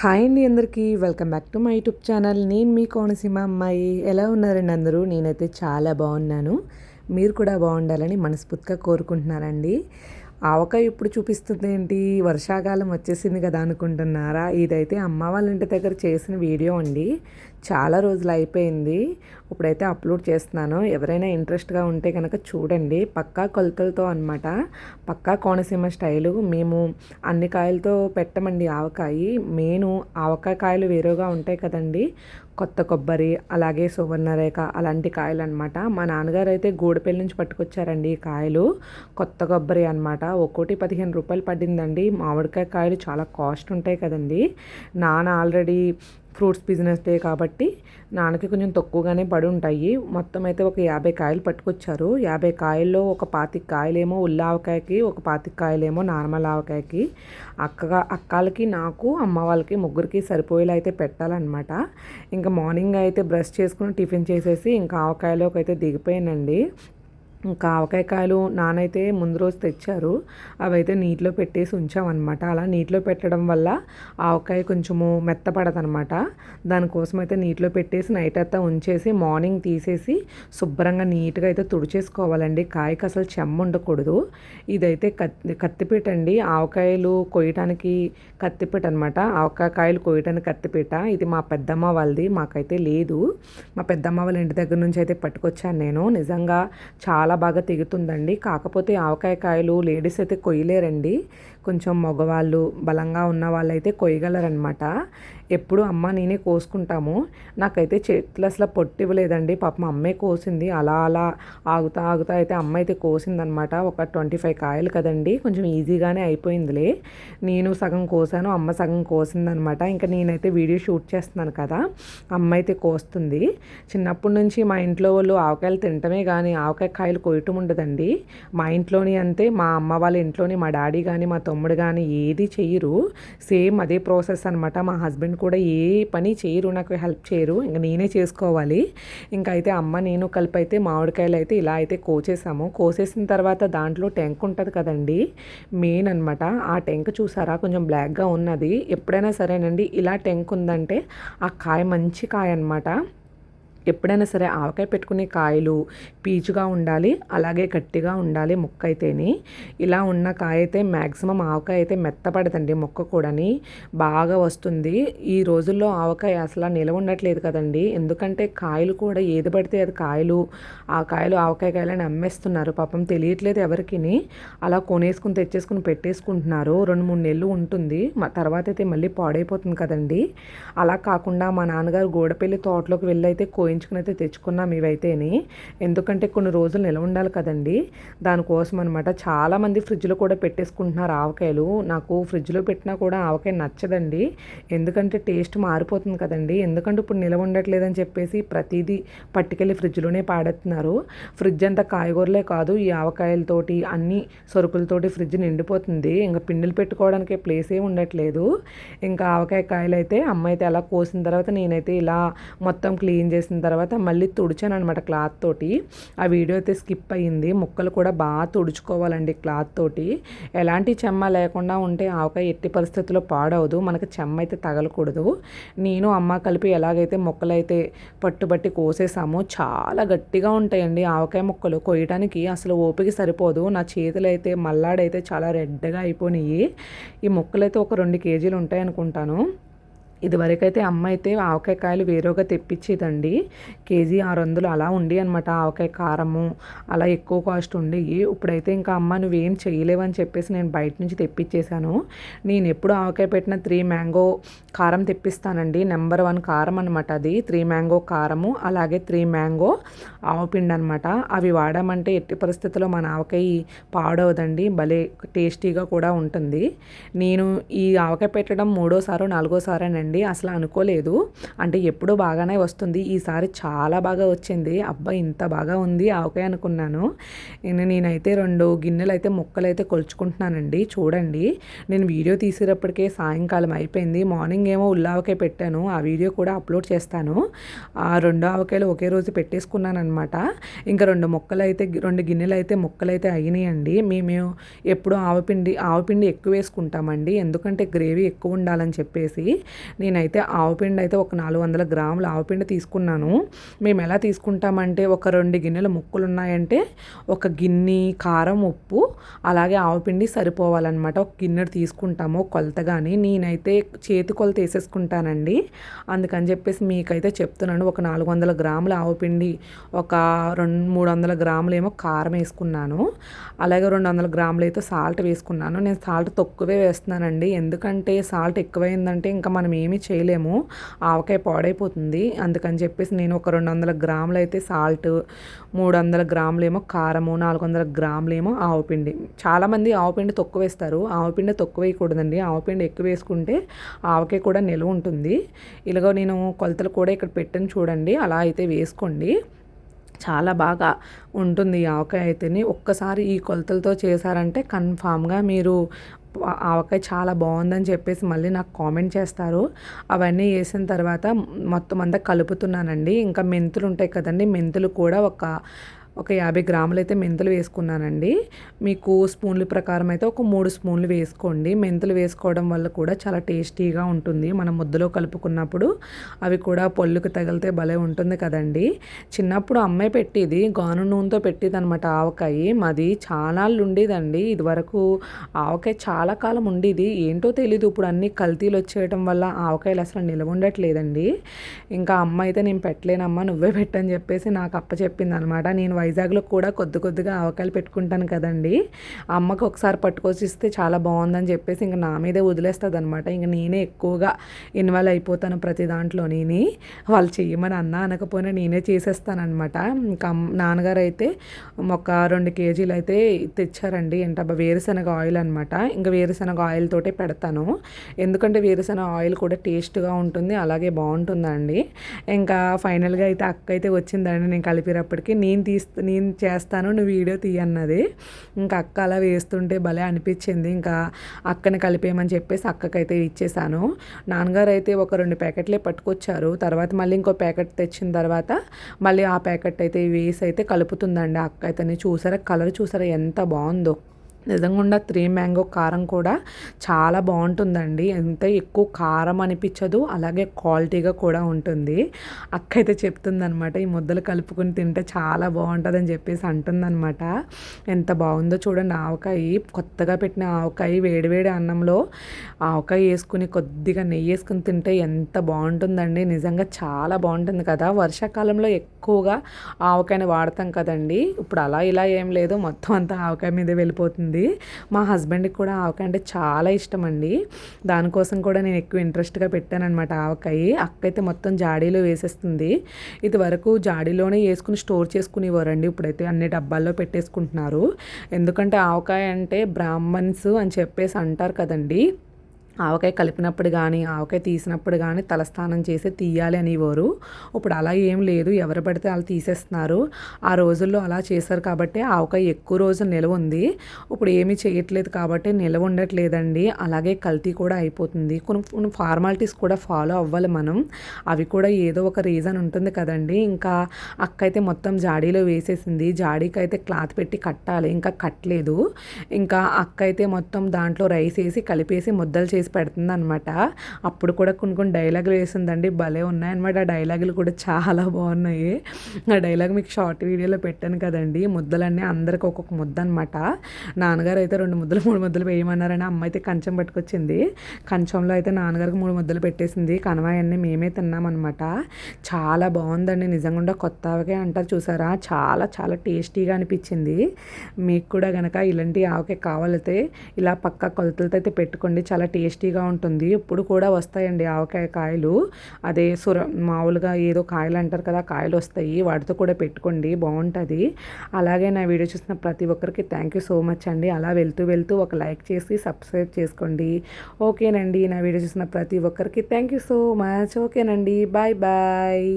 Hi అండి అందరికీ. Welcome back to my YouTube channel. నేను మీ కోనసీమ అమ్మాయి. ఎలా ఉన్నారండి అందరూ? నేనైతే చాలా బాగున్నాను. మీరు కూడా బాగుండాలని మనస్ఫూర్తిగా కోరుకుంటున్నారండి ఆవకాయ ఇప్పుడు చూపిస్తుంది ఏంటి? వర్షాకాలం వచ్చేసింది కదా అనుకుంటున్నారా? ఇదైతే అమ్మ వాళ్ళ ఇంటి దగ్గర చేసిన వీడియో అండి. చాలా రోజులు అయిపోయింది. ఇప్పుడైతే అప్లోడ్ చేస్తున్నాను. ఎవరైనా ఇంట్రెస్ట్గా ఉంటే కనుక చూడండి. పక్కా కొలతలతో అనమాట పక్కా కోనసీమ స్టైలు. మేము అన్ని కాయలతో పెట్టమండి ఆవకాయ. మెయిన్ ఆవకాయ కాయలు వేరుగా ఉంటాయి కదండి. కొత్త కొబ్బరి అలాగే సువర్ణరేఖ అలాంటి కాయలు అనమాట మా నాన్నగారు అయితే గూడపల్లి నుంచి పట్టుకొచ్చారండి ఈ కాయలు. కొత్త కొబ్బరి అనమాట ఒక్కోటి పదిహేను రూపాయలు పడిందండి. మామిడికాయ కాయలు చాలా కాస్ట్ ఉంటాయి కదండి. నాన్న ఆల్రెడీ ఫ్రూట్స్ బిజినెస్ డే కాబట్టి నాన్నకి కొంచెం తక్కువగానే పడి ఉంటాయి మొత్తం అయితే ఒక యాభై కాయలు పట్టుకొచ్చారు. యాభై కాయల్లో ఒక పాతిక కాయలేమో ఉల్లావకాయకి ఒక పాతిక కాయలేమో నార్మల్ ఆవకాయకి. అక్కగా అక్కలకి నాకు అమ్మ వాళ్ళకి ముగ్గురికి సరిపోయేలా అయితే పెట్టాలన్నమాట. ఇంకా మార్నింగ్ అయితే బ్రష్ చేసుకుని టిఫిన్ చేసేసి ఇంకా ఆవకాయలోకి అయితే దిగిపోయానండి. ఇంకా ఆవకాయ కాయలు నానైతే ముందు రోజు తెచ్చారు. అవైతే నీటిలో పెట్టేసి ఉంచామన్నమాట. అలా నీటిలో పెట్టడం వల్ల ఆవకాయ కొంచెము మెత్తపడదనమాట దానికోసం అయితే నీటిలో పెట్టేసి నైట్ అంతా ఉంచేసి మార్నింగ్ తీసేసి శుభ్రంగా నీట్గా అయితే తుడిచేసుకోవాలండి. కాయకి అసలు చెమ్మ ఉండకూడదు. ఇదైతే కత్తి కత్తిపీట అండి. ఆవకాయలు కొయ్యటానికి కత్తిపీట అనమాట ఆవకాయ కాయలు కొయ్యటానికి కత్తిపీట. ఇది మా పెద్దమ్మ వాళ్ళది మాకైతే లేదు. మా పెద్దమ్మ వాళ్ళ ఇంటి దగ్గర నుంచి అయితే పట్టుకొచ్చాను నేను. నిజంగా చాలా బాగా తెగుతుందండి. కాకపోతే ఆవకాయ కాయలు లేడీస్ అయితే కొయ్యలేరండి. కొంచెం మగవాళ్ళు బలంగా ఉన్న వాళ్ళైతే కొయ్యగలరనమాట ఎప్పుడు అమ్మ నేనే కోసుకుంటాము. నాకైతే చేతులు అసలు పొట్టి ఇవ్వలేదండి పాపం అమ్మే కోసింది. అలా అలా ఆగుతా ఆగుతా అయితే అమ్మ అయితే కోసిందనమాట ఒక ట్వంటీ ఫైవ్ కాయలు కదండి. కొంచెం ఈజీగానే అయిపోయిందిలే. నేను సగం కోసాను అమ్మ సగం కోసిందనమాట ఇంకా నేనైతే వీడియో షూట్ చేస్తున్నాను కదా. అమ్మ అయితే కోస్తుంది. చిన్నప్పటి నుంచి మా ఇంట్లో వాళ్ళు ఆవకాయలు తినటమే కానీ ఆవకాయ కాయలు కొయ్యటం ఉండదండి. మా ఇంట్లోని అంతే. మా అమ్మ వాళ్ళ ఇంట్లోని మా డాడీ కానీ మా తమ్ముడు కానీ ఏది చేయరు సేమ్ అదే ప్రాసెస్ అనమాట మా హస్బెండ్ కూడా ఏ పని చేయరు నాకు హెల్ప్ చేయరు ఇంకా నేనే చేసుకోవాలి. ఇంకా అయితే అమ్మ నేను కలిపి అయితే మామిడికాయలు అయితే ఇలా అయితే కోసేసాము. కోసేసిన తర్వాత దాంట్లో టెంక్ ఉంటుంది కదండి మెయిన్ అనమాట ఆ టెంక్ చూసారా? కొంచెం బ్లాక్గా ఉన్నది. ఎప్పుడైనా సరేనండి ఇలా టెంక్ ఉందంటే ఆ కాయ మంచి కాయ అనమాట ఎప్పుడైనా సరే ఆవకాయ పెట్టుకునే కాయలు పీచుగా ఉండాలి అలాగే గట్టిగా ఉండాలి మొక్క అయితేని ఇలా ఉన్న కాయ అయితే మ్యాక్సిమం ఆవకాయ అయితే మెత్తపడదండి మొక్క కూడాని. బాగా వస్తుంది. ఈ రోజుల్లో ఆవకాయ అసలు నిలవ ఉండట్లేదు కదండి. ఎందుకంటే కాయలు కూడా ఏది పడితే అది కాయలు ఆ కాయలు ఆవకాయ కాయలని అమ్మేస్తున్నారు. పాపం తెలియట్లేదు ఎవరికి అలా కొనేసుకుని తెచ్చేసుకుని పెట్టేసుకుంటున్నారు. రెండు మూడు నెలలు ఉంటుంది. తర్వాత అయితే మళ్ళీ పాడైపోతుంది కదండి. అలా కాకుండా మా నాన్నగారు గోడపల్లి తోటలోకి వెళ్ళి అయితే కోయి వేయించుకుని అయితే తెచ్చుకున్నాం ఇవైతేని. ఎందుకంటే కొన్ని రోజులు నిలవ ఉండాలి కదండి. దానికోసం అనమాట చాలామంది ఫ్రిడ్జ్లో కూడా పెట్టేసుకుంటున్నారు ఆవకాయలు. నాకు ఫ్రిడ్జ్లో పెట్టినా కూడా ఆవకాయ నచ్చదండి. ఎందుకంటే టేస్ట్ మారిపోతుంది కదండి. ఎందుకంటే ఇప్పుడు నిలవ ఉండట్లేదని చెప్పేసి ప్రతిదీ పట్టుకెళ్ళి ఫ్రిడ్జ్లోనే పాడేస్తున్నారు ఫ్రిడ్జ్ అంతా కాయగూరలే కాదు ఈ ఆవకాయలతోటి అన్ని సరుకులతోటి ఫ్రిడ్జ్ నిండిపోతుంది. ఇంకా పిండిలు పెట్టుకోవడానికి ప్లేస్ ఏ ఉండట్లేదు. ఇంకా ఆవకాయ కాయలు అయితే అమ్మ అయితే అలా కోసిన తర్వాత నేనైతే ఇలా మొత్తం క్లీన్ చేసిన తర్వాత మళ్ళీ తుడిచాను అనమాట క్లాత్ తోటి. ఆ వీడియో అయితే స్కిప్ అయ్యింది ముక్కలు కూడా బాగా తుడుచుకోవాలండి క్లాత్ తోటి. ఎలాంటి చెమ్మ లేకుండా ఉంటే ఆవకాయ ఎట్టి పరిస్థితుల్లో పాడవదు. మనకి చెమ్మ అయితే తగలకూడదు. నేను అమ్మ కలిపి ఎలాగైతే ముక్కలైతే పట్టుబట్టి కోసేసామో చాలా గట్టిగా ఉంటాయండి ఆవకాయ ముక్కలు. కొయ్యడానికి అసలు ఓపిక సరిపోదు. నా చేతులు అయితే మల్లాడైతే చాలా రెడ్గా అయిపోయినాయి. ఈ ముక్కలైతే ఒక రెండు కేజీలు ఉంటాయి అనుకుంటాను ఇదివరకైతే అమ్మ అయితే ఆవకాయ కాయలు వేరేగా తెప్పించేదండి. కేజీ ఆరు వందలు అలా ఉండి అనమాట ఆవకాయ కారము. అలా ఎక్కువ కాస్ట్ ఉండేవి ఇప్పుడైతే ఇంకా అమ్మ నువ్వేం చేయలేవని చెప్పేసి నేను బయట నుంచి తెప్పించేశాను. నేను ఎప్పుడు ఆవకాయ పెట్టిన త్రీ మ్యాంగో కారం తెప్పిస్తానండి. నెంబర్ వన్ కారం అనమాట అది. త్రీ మ్యాంగో కారము అలాగే త్రీ మ్యాంగో ఆవపిండి అనమాట అవి వాడామంటే ఎట్టి పరిస్థితుల్లో మన ఆవకాయ పాడవదండి. భలే టేస్టీగా కూడా ఉంటుంది. నేను ఈ ఆవకాయ పెట్టడం మూడోసారో నాలుగోసారేనండి. అండి అసలు అనుకోలేదు. అంటే ఎప్పుడూ బాగానే వస్తుంది. ఈసారి చాలా బాగా వచ్చింది. అబ్బా ఇంత బాగా ఉంది. ఆవకాయ అనుకున్నాను. నేనైతే రెండు గిన్నెలు అయితే ముక్కలు అయితే కొలుచుకుంటున్నానండి. చూడండి. నేను వీడియో తీసేటప్పటికే సాయంకాలం అయిపోయింది. మార్నింగ్ ఏమో ఉల్లావకాయ పెట్టాను. ఆ వీడియో కూడా అప్లోడ్ చేస్తాను. ఆ రెండు ఆవకాయలు ఒకే రోజు పెట్టేసుకున్నాను అనమాట ఇంకా రెండు ముక్కలు అయితే రెండు గిన్నెలు అయితే ముక్కలు అయితే అయినాయండి. మేము ఎప్పుడు ఆవపిండి ఆవపిండి ఎక్కువ వేసుకుంటామండి. ఎందుకంటే గ్రేవీ ఎక్కువ ఉండాలని చెప్పేసి. నేనైతే ఆవుపిండి అయితే ఒక నాలుగు వందల గ్రాముల ఆవుపిండి తీసుకున్నాను. మేము ఎలా తీసుకుంటామంటే ఒక రెండు గిన్నెల ముక్కలు ఉన్నాయంటే ఒక గిన్నె కారం ఉప్పు అలాగే ఆవుపిండి సరిపోవాలన్నమాట. ఒక గిన్నె తీసుకుంటాము కొలత కానీ నేనైతే చేతి కొలత వేసేసుకుంటానండి. అందుకని చెప్పేసి మీకైతే చెప్తున్నాను. ఒక నాలుగు వందల గ్రాముల ఆవుపిండి ఒక రెండు మూడు వందల గ్రాములు ఏమో కారం వేసుకున్నాను. అలాగే రెండు వందల గ్రాములు అయితే సాల్ట్ వేసుకున్నాను. నేను సాల్ట్ తక్కువే వేస్తున్నానండి. ఎందుకంటే సాల్ట్ ఎక్కువైందంటే ఇంకా మనం ఏమీ చేయలేము. ఆవకాయ పాడైపోతుంది. అందుకని చెప్పేసి నేను ఒక రెండు వందల గ్రాములు అయితే సాల్ట్ మూడు వందల గ్రాములు ఏమో కారము నాలుగు వందల గ్రాములు ఏమో ఆవపిండి చాలామంది ఆవపిండి తక్కువ వేస్తారు. ఆవపిండి తక్కువ వేయకూడదండి. ఆవపిండి ఎక్కువ వేసుకుంటే ఆవకాయ కూడా నిలువ ఉంటుంది. ఇలాగో నేను కొలతలు కూడా ఇక్కడ పెట్టాను చూడండి. అలా అయితే వేసుకోండి. చాలా బాగా ఉంటుంది ఈ ఆవకాయ అయితేనే. ఒక్కసారి ఈ కొలతలతో చేశారంటే కన్ఫామ్గా మీరు ఆవకాయ చాలా బాగుందని చెప్పేసి మళ్ళీ నాకు కామెంట్ చేస్తారు. అవన్నీ వేసిన తర్వాత మొత్తం అంతా కలుపుతున్నానండి. ఇంకా మెంతులు ఉంటాయి కదండి మెంతులు కూడా ఒక ఒక యాభై గ్రాములు అయితే మెంతులు వేసుకున్నానండి. మీకు స్పూన్ల ప్రకారం అయితే ఒక మూడు స్పూన్లు వేసుకోండి. మెంతులు వేసుకోవడం వల్ల కూడా చాలా టేస్టీగా ఉంటుంది. మనం ముద్దలో కలుపుకున్నప్పుడు అవి కూడా పొల్లుకు తగిలితే భలే ఉంటుంది కదండి. చిన్నప్పుడు అమ్మాయి పెట్టేది గాను నూనెతో పెట్టేది అనమాట ఆవకాయ. మాది చాలా ఉండేదండి ఇదివరకు ఆవకాయ చాలా కాలం ఉండేది. ఏంటో తెలీదు. ఇప్పుడు అన్ని కల్తీలు వచ్చేయటం వల్ల ఆవకాయలు అసలు నిలవ ఉండట్లేదండి. ఇంకా అమ్మ అయితే నేను పెట్టలేనమ్మా నువ్వే పెట్టని చెప్పేసి నాకు అప్ప చెప్పింది అనమాట నేను వైజాగ్లో కూడా కొద్ది కొద్దిగా ఆవకాయలు పెట్టుకుంటాను కదండి. అమ్మకు ఒకసారి పట్టుకొచ్చి ఇస్తే చాలా బాగుందని చెప్పేసి ఇంకా నా మీదే వదిలేస్తుంది అనమాట ఇంకా నేనే ఎక్కువగా ఇన్వాల్వ్ అయిపోతాను ప్రతి దాంట్లోని వాళ్ళు చెయ్యమని అన్నా అనకపోయినా నేనే చేసేస్తానమాట ఇంకా నాన్నగారు అయితే ఒక రెండు కేజీలు అయితే తెచ్చారండి. ఏంటబ్బా వేరుశనగ ఆయిల్ అనమాట ఇంకా వేరుశనగ ఆయిల్ తోటే పెడతాను. ఎందుకంటే వేరుశనగ ఆయిల్ కూడా టేస్ట్గా ఉంటుంది అలాగే బాగుంటుందండి. ఇంకా ఫైనల్గా అయితే అక్క అయితే వచ్చిందండి నేను కలిపినప్పటికీ. నేను తీస్తే నేను చేస్తాను నువ్వు వీడియో తీయన్నది ఇంకా అక్క అలా వేస్తుంటే భలే అనిపించింది. ఇంకా అక్కని కలిపేయమని చెప్పేసి అక్కకైతే ఇచ్చేసాను. నాన్నగారు అయితే ఒక రెండు ప్యాకెట్లే పట్టుకొచ్చారు. తర్వాత మళ్ళీ ఇంకో ప్యాకెట్ తెచ్చిన తర్వాత మళ్ళీ ఆ ప్యాకెట్ అయితే వేసి అయితే కలుపుతుందండి అక్క. అయితే చూసారా కలర్ చూసారా ఎంత బాగుందో. నిజంగా త్రీ మ్యాంగో కారం కూడా చాలా బాగుంటుందండి. ఎంత ఎక్కువ కారం అనిపించదు అలాగే క్వాలిటీగా కూడా ఉంటుంది. అక్క అయితే చెప్తుందనమాట ఈ ముద్దలు కలుపుకొని తింటే చాలా బాగుంటుంది అని చెప్పేసి అంటుందన్నమాట. ఎంత బాగుందో చూడండి ఆవకాయ కొత్తగా పెట్టిన ఆవకాయ వేడివేడి అన్నంలో ఆవకాయ వేసుకుని కొద్దిగా నెయ్యి వేసుకుని తింటే ఎంత బాగుంటుందండి. నిజంగా చాలా బాగుంటుంది కదా. వర్షాకాలంలో ఎక్కువగా ఆవకాయని వాడతాం కదండి. ఇప్పుడు అలా ఇలా ఏం లేదు. మొత్తం అంతా ఆవకాయ మీదే వెళ్ళిపోతుంది. ఉంటుంది. మా హస్బెండ్కి కూడా ఆవకాయ అంటే చాలా ఇష్టం అండి దానికోసం కూడా నేను ఎక్కువ ఇంట్రెస్ట్గా పెట్టానమాట ఆవకాయ. అక్క అయితే మొత్తం జాడీలో వేసేస్తుంది. ఇది వరకు జాడీలోనే వేసుకుని స్టోర్ చేసుకునేవారండి. ఇప్పుడైతే అన్ని డబ్బాల్లో పెట్టేసుకుంటున్నారు. ఎందుకంటే ఆవకాయ అంటే బ్రాహ్మణ్స్ అని చెప్పేసి అంటారు కదండి. ఆవకాయ కలిపినప్పుడు కానీ ఆవకాయ తీసినప్పుడు కానీ తలస్నానం చేసి తీయాలి అనేవారు. ఇప్పుడు అలా ఏం లేదు. ఎవరు పడితే వాళ్ళు తీసేస్తున్నారు. ఆ రోజుల్లో అలా చేశారు కాబట్టి ఆవకాయ ఎక్కువ రోజులు నిలవ ఉంది. ఇప్పుడు ఏమీ చేయట్లేదు కాబట్టి నిలవ ఉండట్లేదండి. అలాగే కల్తీ కూడా అయిపోతుంది. కొన్ని కొన్ని ఫార్మాలిటీస్ కూడా ఫాలో అవ్వాలి మనం. అవి కూడా ఏదో ఒక రీజన్ ఉంటుంది కదండి. ఇంకా అక్క అయితే మొత్తం జాడీలో వేసేసింది. జాడీకి అయితే క్లాత్ పెట్టి కట్టాలి. ఇంకా కట్టలేదు. ఇంకా అక్క అయితే మొత్తం దాంట్లో రైస్ వేసి కలిపేసి ముద్దలు చేసి చేసి పెడుతుంది అనమాట అప్పుడు కూడా కొన్ని కొన్ని డైలాగులు వేసిందండి. భలే ఉన్నాయన్నమాట. ఆ డైలాగులు కూడా చాలా బాగున్నాయి. ఆ డైలాగ్ మీకు షార్ట్ వీడియోలో పెట్టాను కదండి. ముద్దలన్నీ అందరికి ఒక్కొక్క ముద్ద అనమాట నాన్నగారు అయితే రెండు ముద్దలు మూడు ముద్దలు వేయమన్నారని అమ్మ అయితే కంచం పట్టుకొచ్చింది. కంచంలో అయితే నాన్నగారికి మూడు ముద్దలు పెట్టేసింది. కనవాయన్నీ మేమే తిన్నామన్నమాట. చాలా బాగుందండి. నిజంగా కొత్త ఆవకాయ అంటారు చూసారా? చాలా చాలా టేస్టీగా అనిపించింది. మీకు కూడా కనుక ఇలాంటి ఆవకాయ కావాలైతే ఇలా పక్క కొలతలతో అయితే పెట్టుకోండి. చాలా టేస్ట్ టేస్టీగా ఉంటుంది. ఇప్పుడు కూడా వస్తాయండి ఆవకాయ కాయలు. అదే సుర మామూలుగా ఏదో కాయలు అంటారు కదా కాయలు వస్తాయి. వాటితో కూడా పెట్టుకోండి బాగుంటుంది. అలాగే నా వీడియో చూసిన ప్రతి ఒక్కరికి థ్యాంక్ యూ సో మచ్ అండి. అలా వెళ్తూ వెళ్తూ ఒక లైక్ చేసి సబ్స్క్రైబ్ చేసుకోండి. ఓకేనండి నా వీడియో చూసిన ప్రతి ఒక్కరికి థ్యాంక్ యూ సో మచ్ ఓకేనండి బాయ్ బాయ్